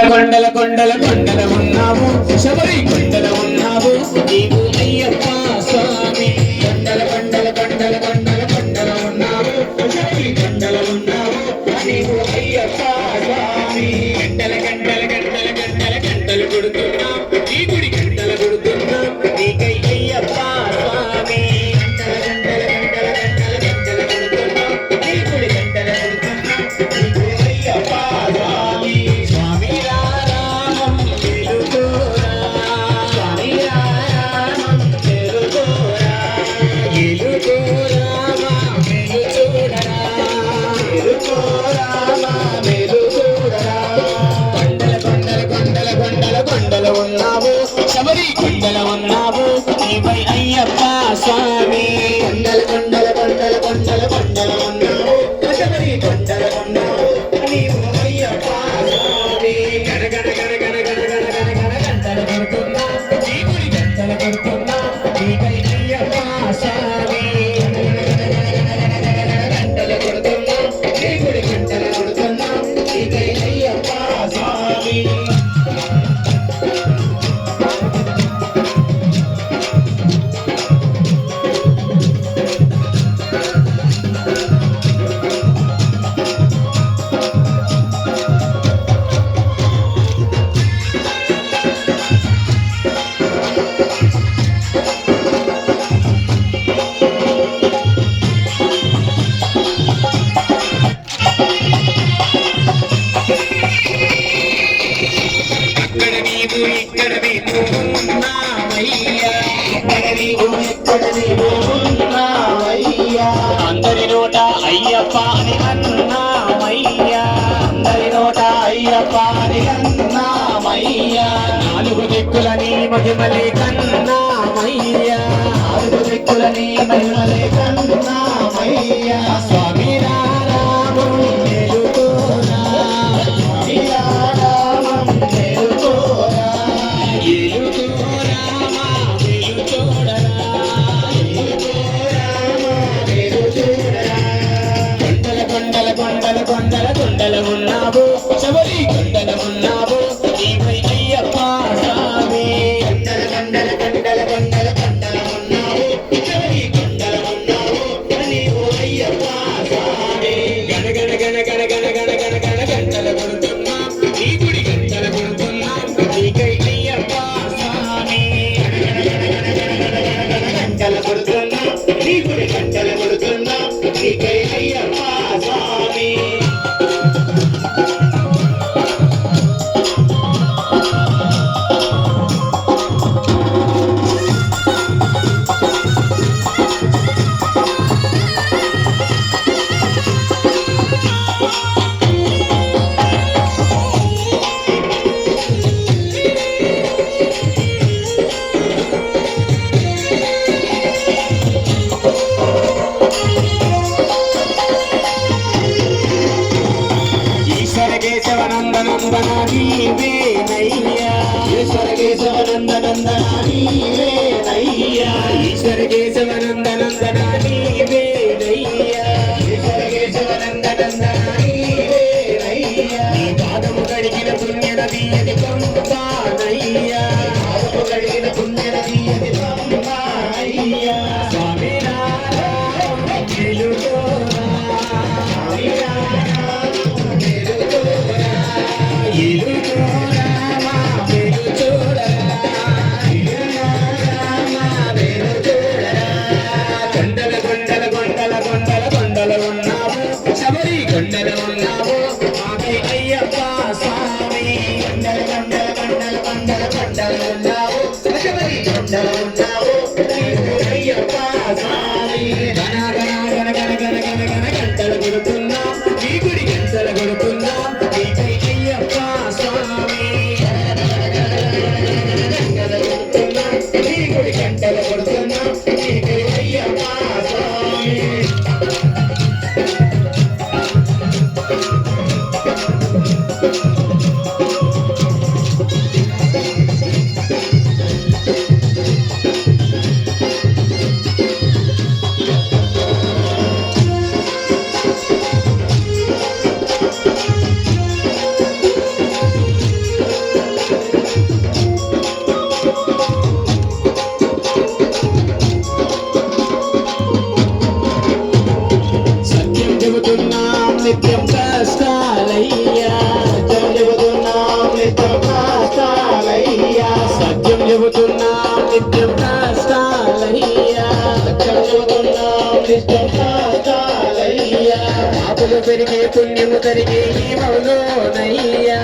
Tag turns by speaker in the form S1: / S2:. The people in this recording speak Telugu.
S1: కొండల కొండల కొండల ఉన్నావు. శబరి కొండల ఉన్నావు. నీవు అయ్యప్ప స్వామి. కొండల కొండల కొండల కొండల కొండల ఉన్నావు. శబరి కొండల ఉన్నావు. నీవు అయ్యప్ప స్వామి. Swami, Kundal Kundal. అందరి నోట అయ్యప్ప అని అన్నామయ్యా. అందరి నోట అయ్యప్ప అని అన్నామయ్యా. నాలుగు దిక్కులని మహిమలే కన్నామయ్యా. నాలుగు దిక్కులని మహిమలే నందన నీవేనయ్యా ఈశ్వర కేశవ నందనందన నీవేనయ్యా ఈశ్వర కేశవ నందనందన నీవేనయ్యా ఈశ్వర కేశవ నందనందన నీవేనయ్యా నీ No, down. పెరిగే పుణ్యము పెరిగే ఈ మౌలోదయ్యా